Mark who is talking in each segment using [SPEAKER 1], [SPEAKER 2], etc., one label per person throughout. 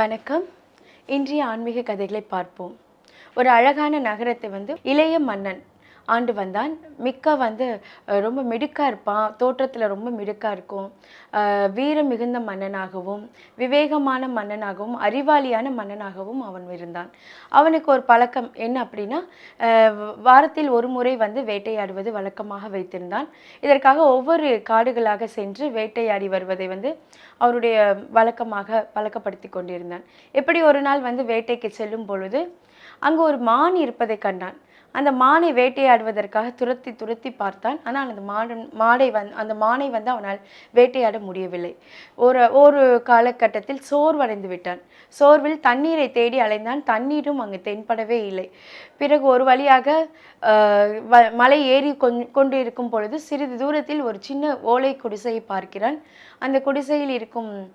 [SPEAKER 1] வணக்கம். இன்றைய ஆன்மீக கதைகளை பார்ப்போம். ஒரு அழகான நகரத்தை வந்து இளைய மன்னன் ஆண்டு வந்தான். மிக்க வந்து ரொம்ப மிடுக்கா இருப்பான். தோற்றத்தில் ரொம்ப மிடுக்காக இருக்கும். வீரம் மிகுந்த மன்னனாகவும் விவேகமான மன்னனாகவும் அறிவாளியான மன்னனாகவும் அவன் இருந்தான். அவனுக்கு ஒரு பழக்கம் என்ன அப்படின்னா வாரத்தில் ஒரு முறை வந்து வேட்டையாடுவது வழக்கமாக வைத்திருந்தான். இதற்காக ஒவ்வொரு காடுகளாக சென்று வேட்டையாடி வருவதை வந்து அவருடைய வழக்கமாக பழக்கப்படுத்தி கொண்டிருந்தான். எப்படி ஒரு நாள் வந்து வேட்டைக்கு செல்லும் பொழுது அங்கு ஒரு மான் இருப்பதை கண்டான். அந்த மானை வேட்டையாடுவதற்காக துரத்தி துரத்தி பார்த்தான். ஆனால் அந்த மாடன் மாடை வந் அந்த மானை வந்து அவனால் வேட்டையாட முடியவில்லை. ஒரு ஒரு காலகட்டத்தில் சோர்வடைந்து விட்டான். சோர்வில் தண்ணீரை தேடி அலைந்தான். தண்ணீரும் அங்கு தென்படவே இல்லை. பிறகு ஒரு வழியாக வ- மலை ஏறி கொண்டு இருக்கும் பொழுது சிறிது தூரத்தில் ஒரு சின்ன ஓலை குடிசையை பார்க்கிறான். அந்த குடிசையில் இருக்கும்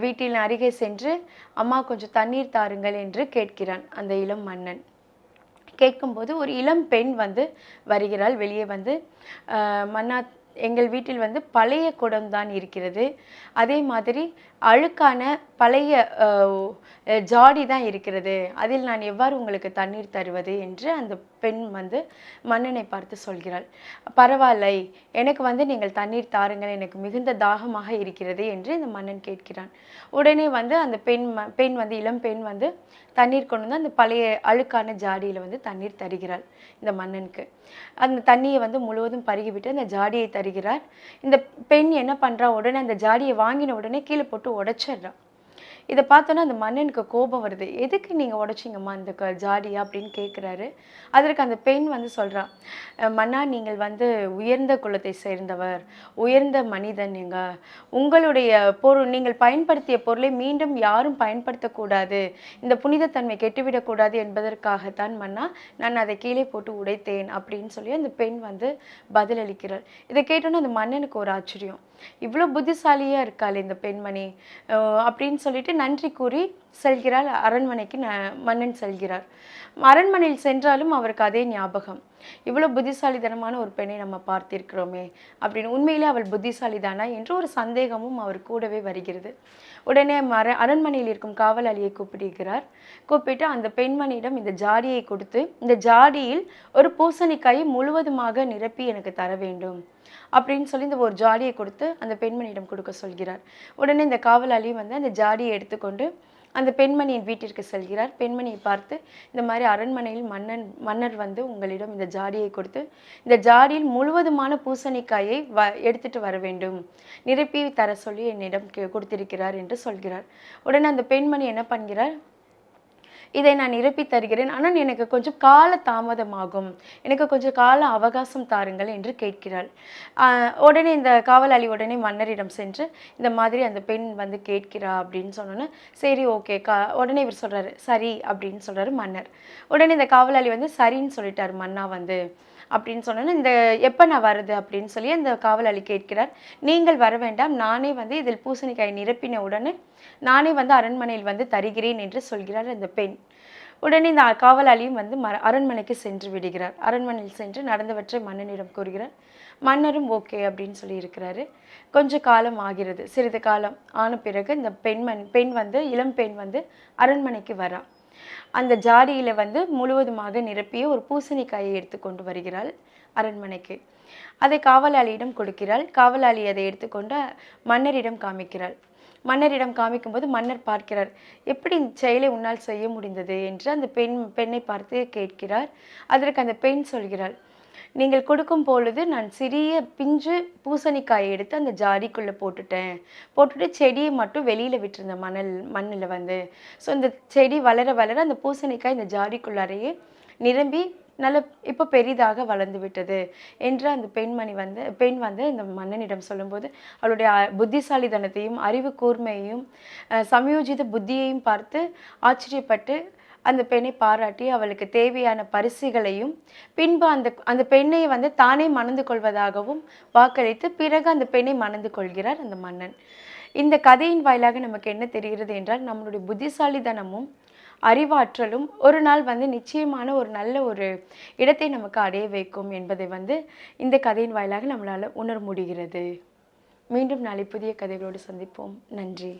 [SPEAKER 1] வீட்டின் அருகே சென்று அம்மா கொஞ்சம் தண்ணீர் தாருங்கள் என்று கேட்கிறான் அந்த இளம் மன்னன். கேட்கும்போது ஒரு இளம் பெண் வந்து வருகிறாள் வெளியே வந்து. மன்னா எங்கள் வீட்டில் வந்து பழைய குடம் தான் இருக்கிறது. அதே மாதிரி அழுக்கான பழைய ஜாடி தான் இருக்கிறது. அதில் நான் எவ்வாறு உங்களுக்கு தண்ணீர் தருவது என்று அந்த பெண் வந்து மன்னனை பார்த்து சொல்கிறாள். பரவாயில்லை எனக்கு வந்து நீங்கள் தண்ணீர் தாருங்கள் எனக்கு மிகுந்த தாகமாக இருக்கிறது என்று இந்த மன்னன் கேட்கிறான். உடனே வந்து அந்த பெண் பெண் வந்து இளம் பெண் வந்து தண்ணீர் கொண்டு வந்து அந்த பழைய அழுக்கான ஜாடியில் வந்து தண்ணீர் தருகிறாள் இந்த மன்னனுக்கு. அந்த தண்ணியை வந்து முழுவதும் பருகிவிட்டு அந்த ஜாடியை தருகிறார் இந்த பெண் என்ன பண்றா? உடனே அந்த ஜாடியை வாங்கின உடனே கீழே போட்டு உடைச்சிட்றான் இதை பார்த்தோன்னா அந்த மன்னனுக்கு கோபம் வருது. எதுக்கு நீங்க உடச்சிங்கம்மா இந்த க- ஜாடியா அப்படின்னு கேட்குறாரு அதற்கு அந்த பெண் வந்து சொல்றா மன்னா நீங்கள் வந்து உயர்ந்த குலத்தை சேர்ந்தவர் உயர்ந்த மனிதன் நீங்கள் உங்களுடைய பொருள் நீங்கள் பயன்படுத்திய பொருளை மீண்டும் யாரும் பயன்படுத்தக்கூடாது. இந்த புனிதத்தன்மை கெட்டுவிடக்கூடாது என்பதற்காகத்தான் மன்னா நான் அதை கீழே போட்டு உடைத்தேன் அப்படின்னு சொல்லி அந்த பெண் வந்து பதிலளிக்கிறார் இதை கேட்டோன்னே அந்த மன்னனுக்கு ஒரு ஆச்சரியம். இவ்வளோ புத்திசாலியா இருக்காள் இந்த பெண்மணி. அப்படின்னு சொல்லிட்டு நன்றி கூறி செல்கிறாள் அரண்மனைக்கு ந- மன்னன் செல்கிறார். அரண்மனையில் சென்றாலும் அவருக்கு அதே ஞாபகம். இவ்வளோ புத்திசாலித்தனமான ஒரு பெண்ணை நம்ம பார்த்திருக்கிறோமே அப்படின்னு உண்மையிலே அவள் புத்திசாலிதானா என்று ஒரு சந்தேகமும் அவர் கூடவே வருகிறது. உடனே மர அரண்மனையில் இருக்கும் காவலாளியை கூப்பிடுகிறார். கூப்பிட்டு அந்த பெண்மணியிடம் இந்த ஜாடியை கொடுத்து இந்த ஜாடியில் ஒரு பூசணிக்காயை முழுவதுமாக நிரப்பி எனக்கு தர வேண்டும். அப்படின்னு சொல்லி இந்த ஒரு ஜாடியை கொடுத்து அந்த பெண்மணியிடம் கொடுக்க சொல்கிறார். உடனே இந்த காவலாளியும் வந்து அந்த ஜாடியை எடுத்துக்கொண்டு அந்த பெண்மணியின் வீட்டிற்கு செல்கிறார். பெண்மணியை பார்த்து இந்த மாதிரி அரண்மனையில் மன்னன் மன்னர் வந்து உங்களிடம் இந்த ஜாடியை கொடுத்து இந்த ஜாடியில் முழுவதுமான பூசணிக்காயை வ எடுத்துட்டு வர வேண்டும். நிரப்பி தர சொல்லி என்னிடம் கொடுத்திருக்கிறார் என்று சொல்கிறார். உடனே அந்த பெண்மணி என்ன பண்ணுகிறார்? இதை நான் நிரப்பி தருகிறேன். ஆனால் எனக்கு கொஞ்சம் கால தாமதமாகும். எனக்கு கொஞ்சம் கால அவகாசம் தாருங்கள் என்று கேட்கிறாள். உடனே இந்த காவலாளி உடனே மன்னரிடம் சென்று இந்த மாதிரி அந்த பெண் வந்து கேட்கிறா அப்படின்னு சொன்னோன்னே சரி ஓகே கா உடனே இவர் சொல்கிறாரு சரி அப்படின்னு சொல்கிறாரு மன்னர். உடனே இந்த காவலாளி வந்து சரின்னு சொல்லிட்டார் மன்னா வந்து. அப்படின்னு சொன்னோன்னே இந்த எப்போ நான் வருது அப்படின்னு சொல்லி அந்த காவலாளி கேட்கிறார். நீங்கள் வர வேண்டாம் நானே வந்து இதில் பூசணிக்காய் நிரப்பின உடனே நானே வந்து அரண்மனையில் வந்து தருகிறேன் என்று சொல்கிறார் அந்த பெண். உடனே இந்த காவலாளியும் வந்து மர அரண்மனைக்கு சென்று விடுகிறார். அரண்மனையில் சென்று நடந்தவற்றை மன்னனிடம் கூறுகிறார். மன்னரும் ஓகே அப்படின்னு சொல்லி இருக்கிறாரு. கொஞ்ச காலம் ஆகிறது. சிறிது காலம் ஆன பிறகு இந்த பெண்மண் பெண் வந்து இளம் பெண் வந்து அரண்மனைக்கு வரா. அந்த ஜாடியில வந்து முழுவதுமாக நிரப்பிய ஒரு பூசணிக்காயை எடுத்து கொண்டு வருகிறாள் அரண்மனைக்கு. அதை காவலாளியிடம் கொடுக்கிறாள். காவலாளி அதை எடுத்துக்கொண்டு மன்னரிடம் காமிக்கிறாள். மன்னரிடம் காமிக்கும்போது மன்னர் பார்க்கிறார் எப்படி இந்த செயலை உன்னால் செய்ய முடிந்தது? என்று அந்த பெண் பெண்ணை பார்த்து கேட்கிறார். அதற்கு அந்த பெண் சொல்கிறாள் நீங்கள் கொடுக்கும் பொழுது நான் சிறிய பிஞ்சு பூசணிக்காயை எடுத்து அந்த ஜாடிக்குள்ளே போட்டுட்டேன். போட்டுட்டு செடியை மட்டும் வெளியில் விட்டுருந்த மணல் மண்ணில் வந்து. ஸோ இந்த செடி வளர வளர அந்த பூசணிக்காய் இந்த ஜாடிக்குள்ளாரையே நிரம்பி நல்ல இப்போ பெரிதாக வளர்ந்து விட்டது என்று அந்த பெண்மணி வந்து பெண் வந்து இந்த மன்னனிடம் சொல்லும்போது அவளுடைய புத்திசாலிதனத்தையும் புத்திசாலித்தனத்தையும் அறிவு கூர்மையையும் சமயோஜித புத்தியையும் பார்த்து ஆச்சரியப்பட்டு அந்த பெண்ணை பாராட்டி அவளுக்கு தேவையான பரிசுகளையும் பின்பு அந்த அந்த பெண்ணை வந்து தானே மணந்து கொள்வதாகவும் வாக்களித்து பிறகு அந்த பெண்ணை மணந்து கொள்கிறார் அந்த மன்னன். இந்த கதையின் வாயிலாக நமக்கு என்ன தெரிகிறது என்றால் நம்மளுடைய புத்திசாலித்தனமும் அறிவாற்றலும் ஒரு நாள் வந்து நிச்சயமான ஒரு நல்ல ஒரு இடத்தை நமக்கு அடைய வைக்கும் என்பதை வந்து இந்த கதையின் வாயிலாக நம்மளால் உணர முடிகிறது மீண்டும் நாளை புதிய கதைகளோடு சந்திப்போம். நன்றி.